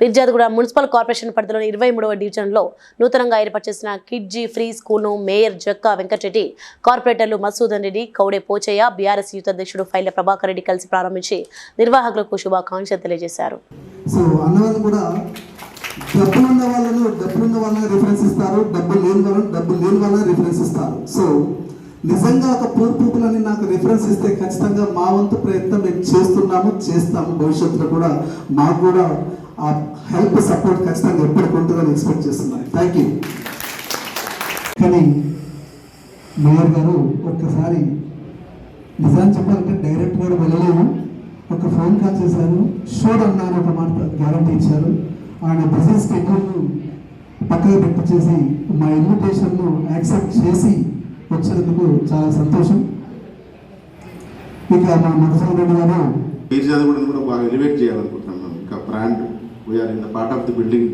Peerzadiguda municipal corporation పరిధిలోని ఇరవై మూడవ డివిజన్లో నూతనంగా ఏర్పాటు చేసిన కిడ్జీ ఫ్రీ స్కూల్ను మేయర్ జక్కా వెంకటరెడ్డి కార్పొరేటర్లు మసూదన్ రెడ్డి కౌడే పోచయ్య బీఆర్ఎస్ యూత్ అధ్యక్షుడు ఫైల ప్రభాకర్ రెడ్డి కలిసి ప్రారంభించి నిర్వాహకులకు శుభాకాంక్షలు తెలియజేశారు. సో అన్నవాళ్ళు కూడా డబ్బులు ఉన్న వాళ్ళను డబ్బులు ఉన్న వాళ్ళని రిఫరెన్స్ ఇస్తారు. డబ్బులు లేని వాళ్ళని డబ్బులు లేని వాళ్ళని రిఫరెన్స్ ఇస్తారు. సో నిజంగా ఒక పూర్ పీపుల్ అని నాకు రిఫరెన్స్ ఇస్తే ఖచ్చితంగా మా వంతు ప్రయత్నం మేము చేస్తున్నాము చేస్తాము. భవిష్యత్తులో కూడా మాకు కూడా ఆ హెల్ప్ సపోర్ట్ ఖచ్చితంగా ఎప్పటికి ఉంటుందని ఎక్స్పెక్ట్ చేస్తున్నాను. థ్యాంక్ యూ కానీ మేయర్ గారు ఒక్కసారి నిజాన్ని చెప్పాలంటే డైరెక్ట్ కూడా వెళ్ళలేము ఒక ఫోన్ కాల్ చేశారు. షోడ్ అన్నారు ఒక మాట గ్యారంటీ ఇచ్చారు. ఆయన బిజినెస్ స్కెడ్యూల్ను పక్కకు పెట్టించేసి మా ఇన్విటేషన్ను యాక్సెప్ట్ చేసి వచ్చినందుకు చాలా సంతోషం. ఇక మా మధుసూదన్ రెడ్డి గారు కూడా బాగా ఎలివేట్ చేయాలనుకుంటున్నాం ఇంకా brand VR in the part of the building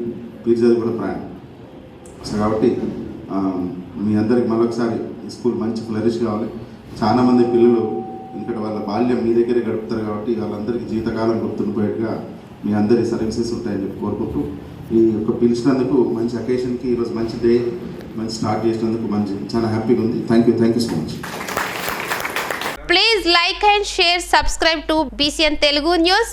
Peerzadiguda ప్రయాణం సో కాబట్టి మీ అందరికి మరొకసారి ఈ స్కూల్ మంచి ఫ్లరిష్ కావాలి. చాలా మంది పిల్లలు ఇక్కడ వాళ్ళ బాల్యం మీ దగ్గరే గడుపుతారు కాబట్టి వాళ్ళందరికీ జీవితకాలం గుర్తుండిపోయేట్టుగా మీ అందరి సర్వీసెస్ ఉంటాయని చెప్పి కోరుకుంటూ ఈ యొక్క పిలిచినందుకు మంచి అకేషన్కి ఈరోజు మంచి డే మంచి స్టార్ట్ చేసినందుకు మంచి చాలా హ్యాపీగా ఉంది. Thank you thank you so much please like and share subscribe to BCN Telugu news